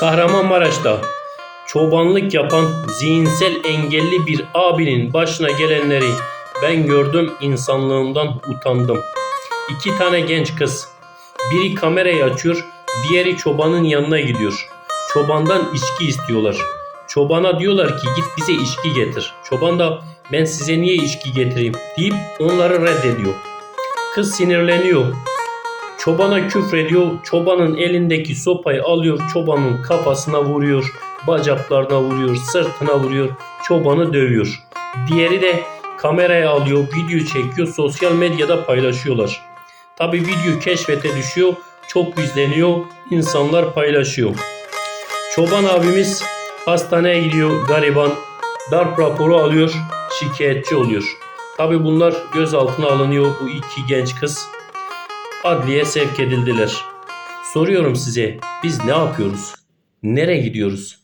Kahramanmaraş'ta çobanlık yapan zihinsel engelli bir abinin başına gelenleri ben gördüm insanlığımdan utandım. İki tane genç kız. Biri kamerayı açıyor, diğeri çobanın yanına gidiyor. Çobandan içki istiyorlar. Çobana diyorlar ki git bize içki getir. Çoban da ben size niye içki getireyim deyip onları reddediyor. Kız sinirleniyor. Çobana küfrediyor. Çobanın elindeki sopayı alıyor. Çobanın kafasına vuruyor. Bacaklarına vuruyor. Sırtına vuruyor. Çobanı dövüyor. Diğeri de kameraya alıyor. Video çekiyor. Sosyal medyada paylaşıyorlar. Tabi video keşfete düşüyor. Çok izleniyor. insanlar paylaşıyor. Çoban abimiz hastaneye gidiyor gariban. Darp raporu alıyor. Şikayetçi oluyor. Tabi bunlar gözaltına alınıyor bu iki genç kız adliye sevk edildiler. Soruyorum size biz ne yapıyoruz? Nereye gidiyoruz?